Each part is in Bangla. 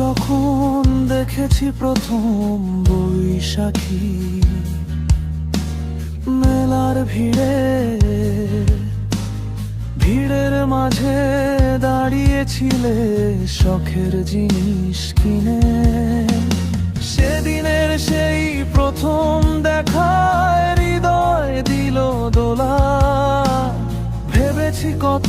যখন দেখেছি প্রথম বৈশাখী, মেলার ভিড়ে, ভিড়ের মাঝে দাঁড়িয়েছিলে শখের জিনিস কিনে। সেদিনের সেই প্রথম দেখায় হৃদয় দিল দোলা। ভেবেছি কত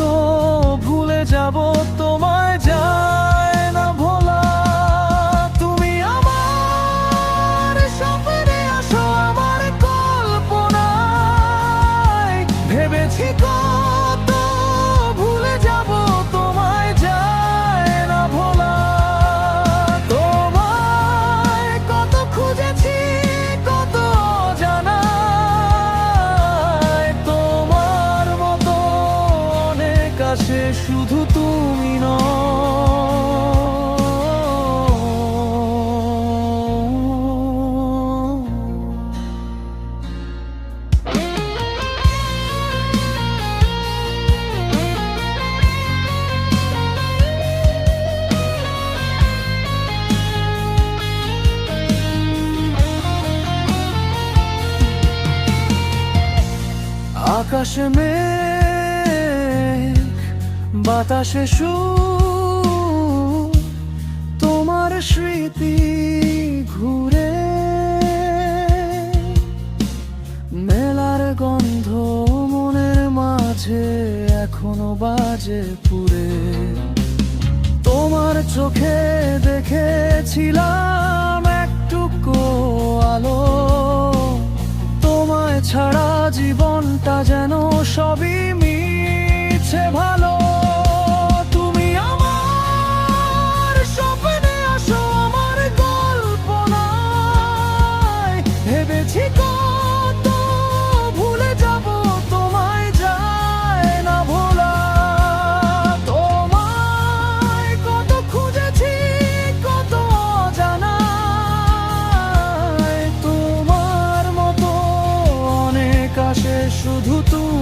আসে শুধু তুমি আকাশে মেঘ বাতাসে সুর, তোমার স্মৃতি ঘুরে। মেলার গন্ধ মনের মাঝে এখনও বাজে পুরে। তোমার চোখে দেখেছিলাম একটুকু আলো। তোমায় ছাড়া জীবনটা যেন সবই মিছে ভালো। শুধু তুমি